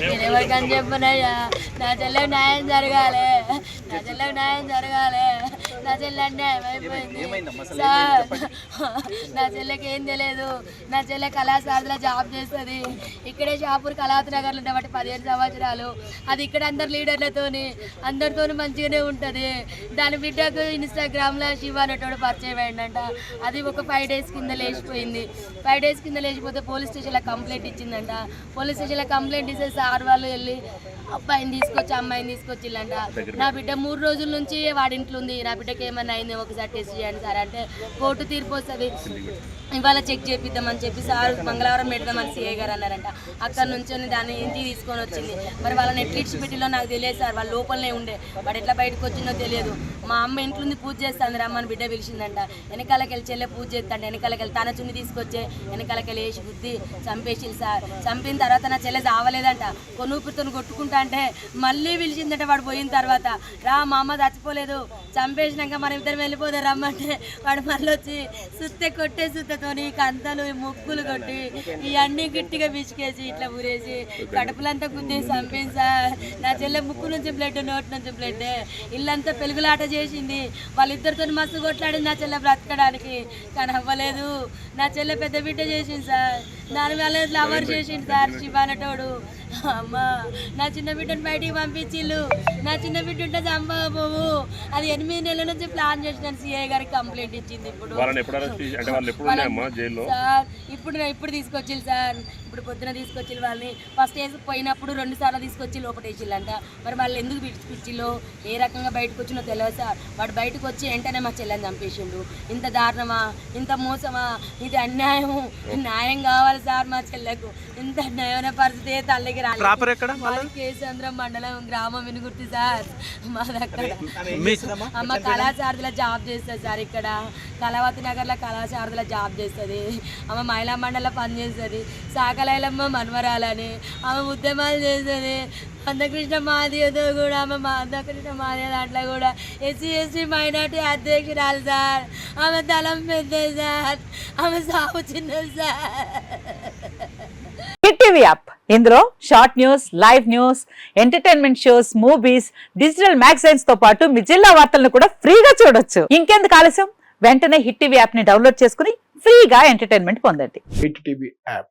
నేను ఎవరికని చెప్పనయ్యా నా చెల్లెకి న్యాయం జరగాలి నా చెల్లెకి న్యాయం జరగాలి. నా చెల్లె అన్యాయం అయిపోయింది సార్ నా చెల్లెకి ఏం తెలియదు నా చెల్లె కళాశాలలో జాబ్ చేస్తుంది. ఇక్కడే షాపూర్ కళాత్ నగర్లో ఉండబట్టి పదిహేను సంవత్సరాలు. అది ఇక్కడ అందరు లీడర్లతోని అందరితోని మంచిగానే ఉంటుంది. దాని బిడ్డకు ఇన్స్టాగ్రామ్లో శివ అనేటోడు పరిచయం అయిందంట అది ఒక ఫైవ్ డేస్ కింద లేచిపోయింది. ఫైవ్ డేస్ కింద లేచిపోతే పోలీస్ స్టేషన్లో కంప్లైంట్ ఇచ్చిందంట. పోలీస్ స్టేషన్లో కంప్లైంట్ ఇస్తే సార్ వాళ్ళు వెళ్ళి అబ్బాయిని తీసుకొచ్చి అమ్మాయిని తీసుకొచ్చిల్లంట నా బిడ్డ మూడు రోజుల నుంచి వాడి ఇంట్లో ఉంది. నా బిడ్డకి ఏమన్నా అయింది ఒకసారి టెస్ట్ చేయండి సార్. అంటే కోర్టు తీర్పు వస్తుంది. ఇవాళ చెక్ చేపిద్దామని చెప్పి సార్ మంగళవారం పెడదామని సిఐ గారు అన్నారంట. అక్కడ నుంచి దాన్ని ఇంటికి తీసుకొని వచ్చింది. మరి వాళ్ళని ఎట్లా ఇచ్చిపెట్టిలో నాకు తెలియదు సార్. వాళ్ళ లోపలనే ఉండే. వాడు ఎట్లా బయటకు వచ్చిందో తెలియదు. మా అమ్మ ఇంట్లో ఉంది పూజ చేస్తాను రమ్మని బిడ్డ పిలిచిందంట. వెనకాలకి వెళ్ళి చెల్లె పూజ చేస్తాండి వెనకాలకి వెళ్ళి తన చున్ని తీసుకొచ్చే. వెనకాలకి వెళ్ళి వేసి బుద్ధి చంపేసి సార్. చంపిన తర్వాత నా చెల్లె చావలేదంట. కొనుపుతో కొట్టుకుంటా అంటే మళ్ళీ పిలిచిందంటే వాడు పోయిన తర్వాత రా మా అమ్మ చచ్చిపోలేదు చంపేసినాక మనం ఇద్దరం వెళ్ళిపోదాం రమ్మంటే వాడు మళ్ళీ వచ్చి సుత్తె కొట్టే సుత్తతోని కంతలు ముగ్గులు కొట్టి ఇవన్నీ గట్టిగా పిసికేసి ఇట్లా ఊరేసి కడుపులంతా గుద్దేసి చంపేసా సార్ నా చెల్లె ముక్కు నుంచి బ్లడ్ నోటి నుంచి బ్లడ్ ఇల్లంతా పెలుగులాట చేసింది వాళ్ళిద్దరితో మస్తు కొట్లాడింది నా చెల్లె బ్రతకడానికి. కానీ అవ్వలేదు నా చెల్లె పెద్ద బిడ్డ చేసింది సార్ దాని వల్ల లవర్ చేసింది సార్ శివానటోడు. అమ్మా నా చిన్న బిడ్డను బయటికి పంపించిల్లు. నా చిన్న బిడ్డ ఉంటే చంపకపోవు అది ఎనిమిది నెలల నుంచి ప్లాన్ చేసినాను సిఐ గారికి కంప్లైంట్ ఇచ్చింది ఇప్పుడు. సార్ ఇప్పుడు ఇప్పుడు తీసుకొచ్చిల్లు సార్. ఇప్పుడు పొద్దున తీసుకొచ్చి వాళ్ళని. ఫస్ట్ వేసి పోయినప్పుడు రెండు సార్లు తీసుకొచ్చి లోపటేసిల్లంట మరి వాళ్ళు ఎందుకు పిచ్చిల్లో ఏ రకంగా బయటకు వచ్చినో తెలియదు సార్. వాడు బయటకు వచ్చి వెంటనే మా చెల్లెని చంపేసిండు. ఇంత దారుణమా? ఇంత మోసమా? ఇది అన్యాయం న్యాయం కావాలి సార్ మా చెల్లెకు. ఇంత అన్యాయమైన పరిస్థితి తల్లికి రాలేదు. ప్రాపర్ ఎక్కడ మాది కేసంద్రం మండలం గ్రామం వినుగుర్తి సార్. మా దగ్గర అమ్మ కళాశారదిలో జాబ్ చేస్తుంది సార్ ఇక్కడ. కళావతి నగర్లో కళాశారదిలో జాబ్ చేస్తుంది. ఆమె మహిళా మండలిలో పనిచేస్తుంది. సాకలైలమ్మ మన్మరాలని ఆమె ఉద్యమాలు చేస్తుంది మందకృష్ణ మాదియతో కూడా ఆమె మందకృష్ణ మాదియ దాంట్లో కూడా. ఎస్సీ ఎస్సీ మైనార్టీ అధ్యక్షురాలు సార్. ఆమె దళం పెద్దది సార్. ఆమె సాగు చిన్నది సార్. Hit TV app. ఇందులో short news live news entertainment shows movies digital మ్యాగజైన్స్తో పాటు మీ జిల్లా వార్తలను కూడా ఫ్రీగా చూడొచ్చు. ఇంకెందుకు ఆలస్యం? వెంటనే హిట్ టీవీ యాప్ని డౌన్లోడ్ చేసుకుని ఫ్రీగా ఎంటర్టైన్మెంట్ పొందండి. Hit TV app.